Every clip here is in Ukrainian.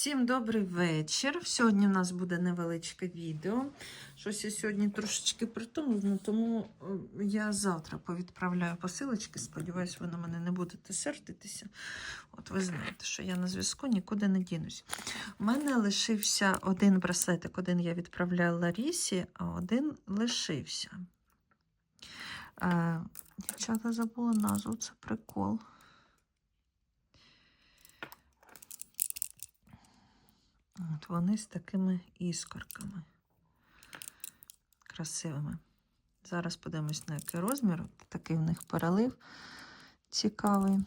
Всім добрий вечір. Сьогодні у нас буде невеличке відео. Щось я сьогодні трошечки притомлена, тому е, я завтра повідправляю посилочки. Сподіваюсь, ви на мене не будете сердитися. От ви знаєте, що я на зв'язку нікуди не дінусь. У мене лишився один браслетик, один я відправляла Ларісі, а один лишився. Е, дівчата забула назву, це прикол. От вони з такими іскорками красивими. Зараз подивимось, на який розмір. Такий в них перелив цікавий.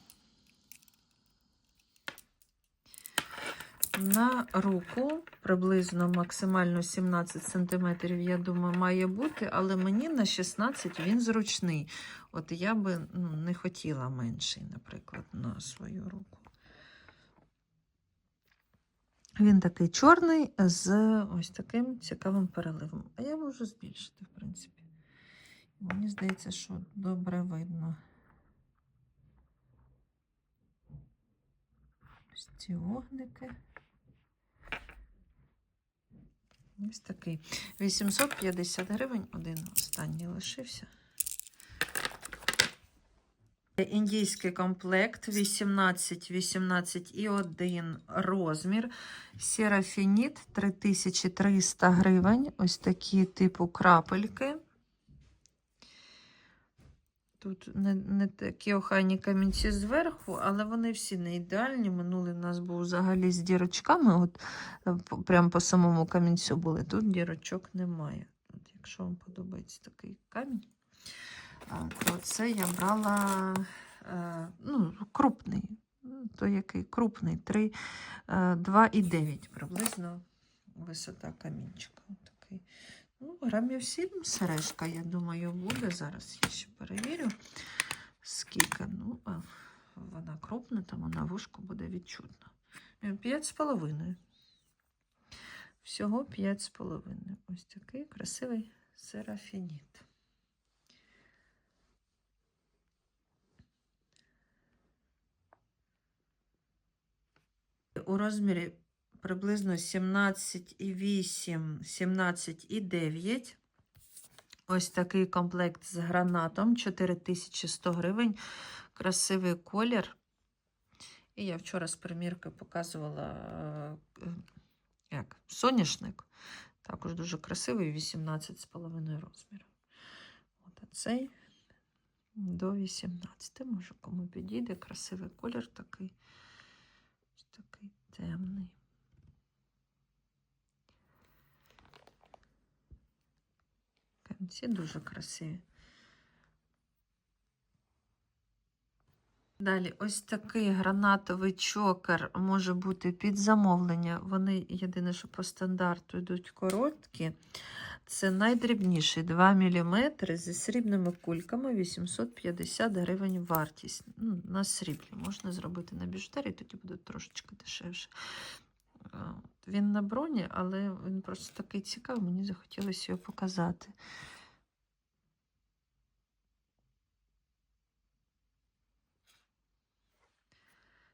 На руку приблизно максимально 17 см, я думаю, має бути, але мені на 16 він зручний. От я би ну, не хотіла менший, наприклад, на свою руку. Він такий чорний з ось таким цікавим переливом. А я можу збільшити, в принципі. Мені здається, що добре видно. Ось ці вогники. Ось такий. 850 гривень, один останній лишився. Індійський комплект 18, 18 і 1 розмір. Серафініт 3300 гривень. Ось такі типу крапельки. Тут не, не такі охайні камінці зверху, але вони всі не ідеальні. Минулий у нас був взагалі з дірочками. От е, прямо по самому камінцю були. Тут дірочок немає. От, якщо вам подобається такий камінь. А, то це я брала е, ну, крупний. Ну, То який крупний, 3, е, 2,9 приблизно висота камінчика. Такий. Ну, грамів 7 сережка, я думаю, буде. Зараз я ще перевірю, скільки. Ну, а, вона крупна, тому на вушку буде відчутно. 5,5. Всього 5,5. Ось такий красивий серафініт. У розмірі приблизно 17,8, 17,9. Ось такий комплект з гранатом 4100 гривень. Красивий колір. І я вчора з примірки показувала е, як, соняшник. Також дуже красивий, 18,5 розміру. От цей до 18. Може, кому підійде. Красивий колір такий. Такий темний. Камінці дуже красиві. Далі, ось такий гранатовий чокер може бути під замовлення. Вони єдине, що по стандарту йдуть короткі. Це найдрібніший 2 мм зі срібними кульками 850 гривень вартість. Ну, на сріблі можна зробити на біжутерії, тоді буде трошечки дешевше. Е, Він на броні, але він просто такий цікавий, мені захотілося його показати.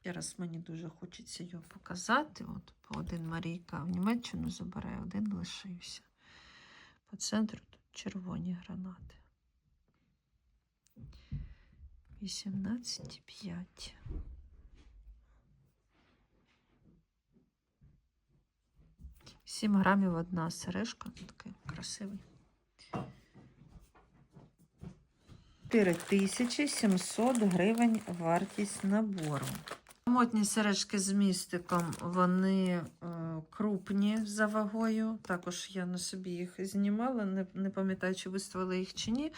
Зараз мені дуже хочеться його показати. От один Марійка в Німеччину забирає, один лишився. По центру тут червоні гранати. 18,5. Сім грамів одна сережка. Такий красивий. 4700 гривень вартість набору. Самотні сережки з містиком, вони е, крупні за вагою. Також я на собі їх знімала, не, не пам'ятаю, чи виставила їх чи ні.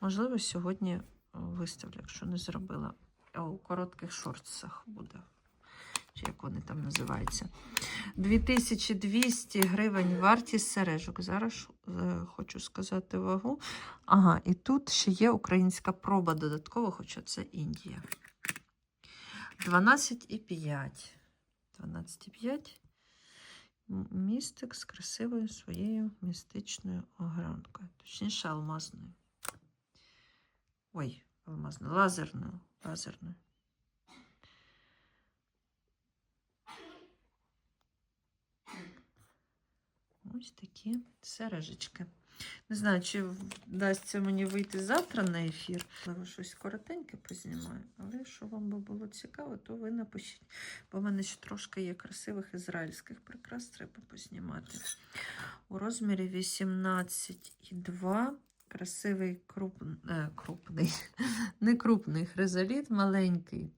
Можливо, сьогодні е, виставлю, якщо не зробила. У коротких шортсах буде. Чи як вони там називаються. 2200 гривень вартість сережок. Зараз е, хочу сказати вагу. Ага, і тут ще є українська проба додатково, хоча це Індія. 12,5. 12,5 містик з красивою своєю містичною огранкою, точніше, алмазною. Ой, алмазною, лазерною, лазерною. Ось такі сережечки. Не знаю, чи вдасться мені вийти завтра на ефір. Можливо, щось коротеньке познімаю. Але якщо вам би було цікаво, то ви напишіть. Бо в мене ще трошки є красивих ізраїльських прикрас, треба познімати. У розмірі 18,2. Красивий круп... е, крупний, не крупний хризоліт, маленький.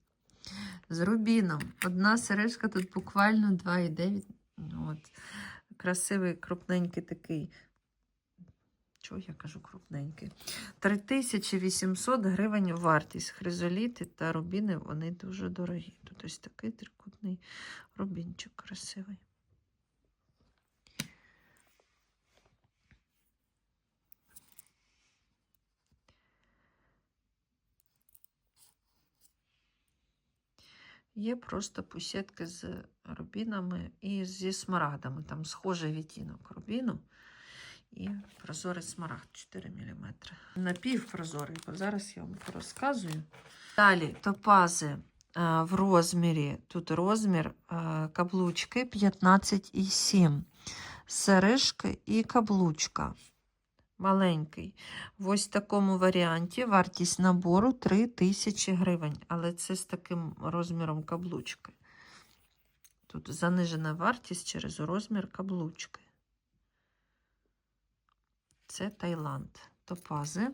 З рубіном. Одна сережка тут буквально 2,9. Ну. Красивий, крупненький такий. Чого я кажу крупненький? 3800 гривень вартість. Хризоліти та рубіни, вони дуже дорогі. Тут ось такий трикутний рубінчик красивий. Є просто пусетки з рубінами і зі смарагдами. Там схожий відтінок рубіну і прозорий смарагд 4 мм. Напівпрозорий, бо зараз я вам розказую. Далі топази е, в розмірі, тут розмір е, каблучки 15,7. Сережки і каблучка. Маленький. В ось такому варіанті вартість набору 3 тисячі гривень, але це з таким розміром каблучки. Тут занижена вартість через розмір каблучки. Це Таїланд. Топази.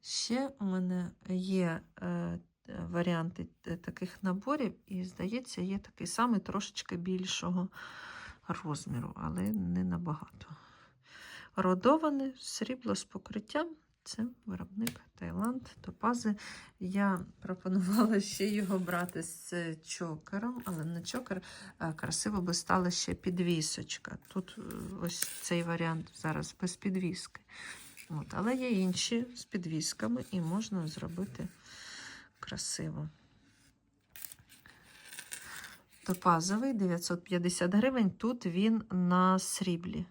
Ще у мене є е, варіанти е, таких наборів, і, здається, є такий самий трошечки більшого розміру, але не набагато. Родоване срібло з покриттям. Це виробник Таїланд, топази. Я пропонувала ще його брати з чокером, але не чокер, красиво би стала ще підвісочка. Тут е, ось цей варіант зараз без підвіски. От, але є інші з підвісками і можна зробити красиво. Топазовий 950 гривень. Тут він на сріблі.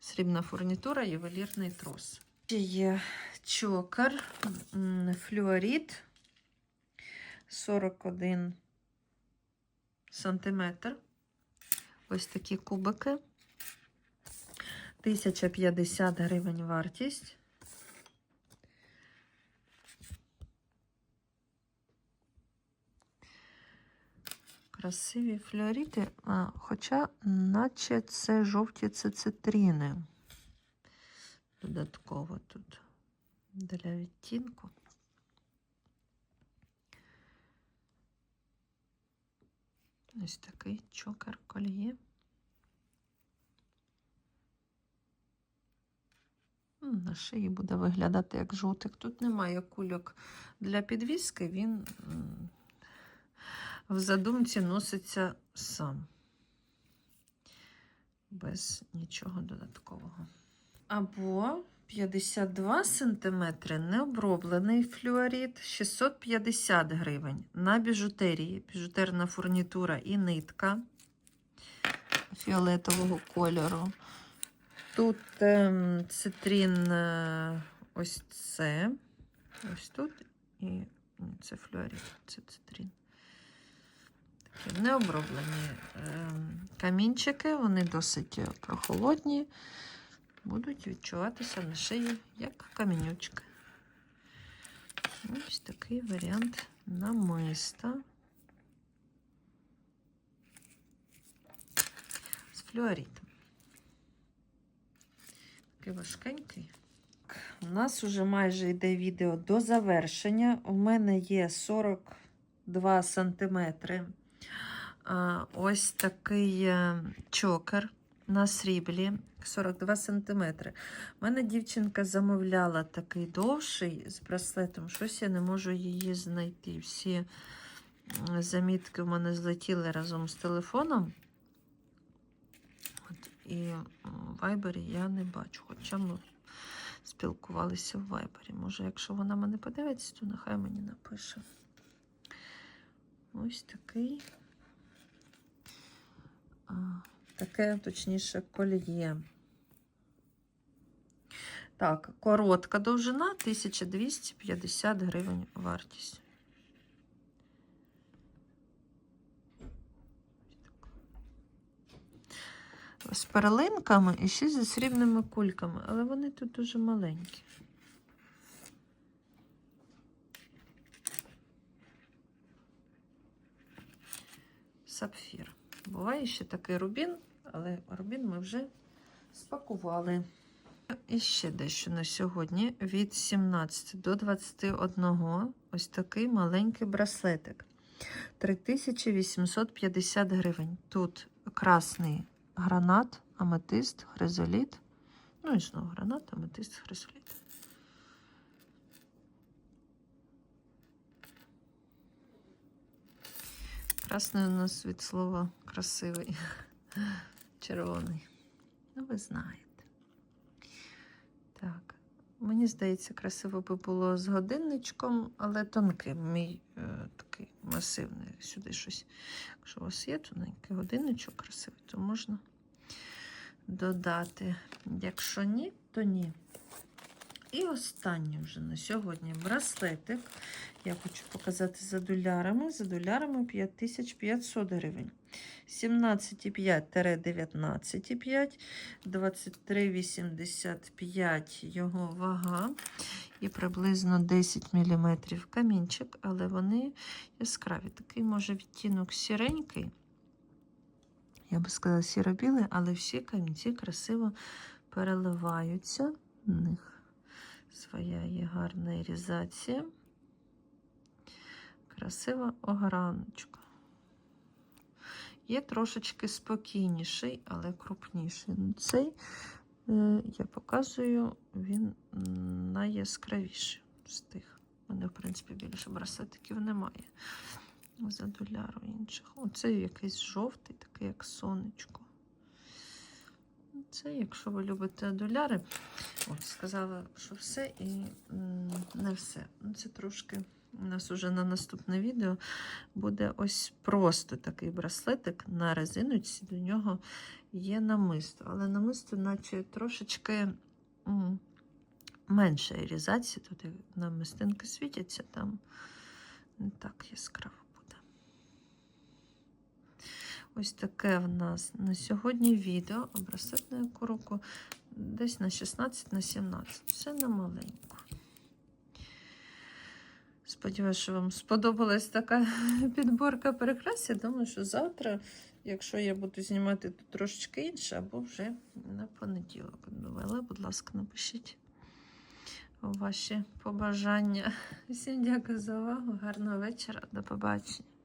Срібна фурнітура, ювелірний трос. Ще є чокер, м, флюорит 41 сантиметр. Ось такі кубики. 1050 гривень вартість. Красиві флюоріти, хоча наче це жовті цицетріни. Додатково тут для відтінку. Ось такий чокер кольє. М, На шиї буде виглядати як жовтик. Тут немає кульок для підвіски, він в задумці носиться сам. Без нічого додаткового. Або 52 см необроблений флюорит 650 гривень. На біжутерії. Біжутерна фурнітура і нитка фіолетового кольору. Тут ем, цитрін е, ось це. Ось тут. І це флюорит, це цитрін. Такі необроблені ем, камінчики, вони досить прохолодні, будуть відчуватися на шиї як камінючки. Ось такий варіант намиста з флюоритом. Такий важкенький. У нас вже майже йде відео до завершення. У мене є 42 сантиметри. Ось такий е, чокер на сріблі 42 сантиметри. У мене дівчинка замовляла такий довший з браслетом. Щось я не можу її знайти. Всі замітки в мене злетіли разом з телефоном. От, і в Вайбері я не бачу. Хоча ми спілкувалися в Вайбері. Може, якщо вона мене подивиться, то нехай мені напише. Ось такий. Таке, точніше, кольє. Так, коротка довжина 1250 гривень вартість. З перлинками і ще зі срібними кульками, але вони тут дуже маленькі. Сапфір. Буває ще такий рубін, але рубін ми вже спакували. І ще дещо на сьогодні від 17 до 21. Ось такий маленький браслетик. 3850 гривень. Тут красний гранат, аметист, хризоліт. Ну і знову гранат, аметист, хризоліт. Красний у нас від слова красивий, червоний. Ну, ви знаєте. Так, мені здається, красиво би було з годинничком, але тонким. Мій е, такий масивний. Сюди щось. Якщо у вас є тоненький годинничок красивий, то можна додати. Якщо ні, то ні. І останнє вже на сьогодні браслетик. Я хочу показати за долярами. За долярами 5500 гривень. 17,5-19,5, 23,85 його вага і приблизно 10 мм камінчик, але вони яскраві. Такий може відтінок сіренький. Я би сказала сіро-білий, але всі камінці красиво переливаються. У них своя є гарна ірізація. Красива ограночка. Є трошечки спокійніший, але крупніший. Ну, Цей, е, я показую, він найяскравіший з тих. У мене, в принципі, більше браслетиків немає. За доляру інших. Оцей якийсь жовтий, такий, як сонечко. Це, якщо ви любите доляри, от сказала, що все і не все. Ну, Це трошки у нас уже на наступне відео буде ось просто такий браслетик на резиночці. До нього є намисто. Але намисто, наче трошечки м, менша ірізація. Тут намистинки світяться, там не так яскраво буде. Ось таке в нас на сьогодні відео. Браслет на яку руку десь на 16 на 17. Все на маленьку. Сподіваюся, що вам сподобалась така підборка прикрас. Я думаю, що завтра, якщо я буду знімати тут трошечки інше, або вже на понеділок. Але, будь ласка, напишіть ваші побажання. Всім дякую за увагу. Гарного вечора. До побачення.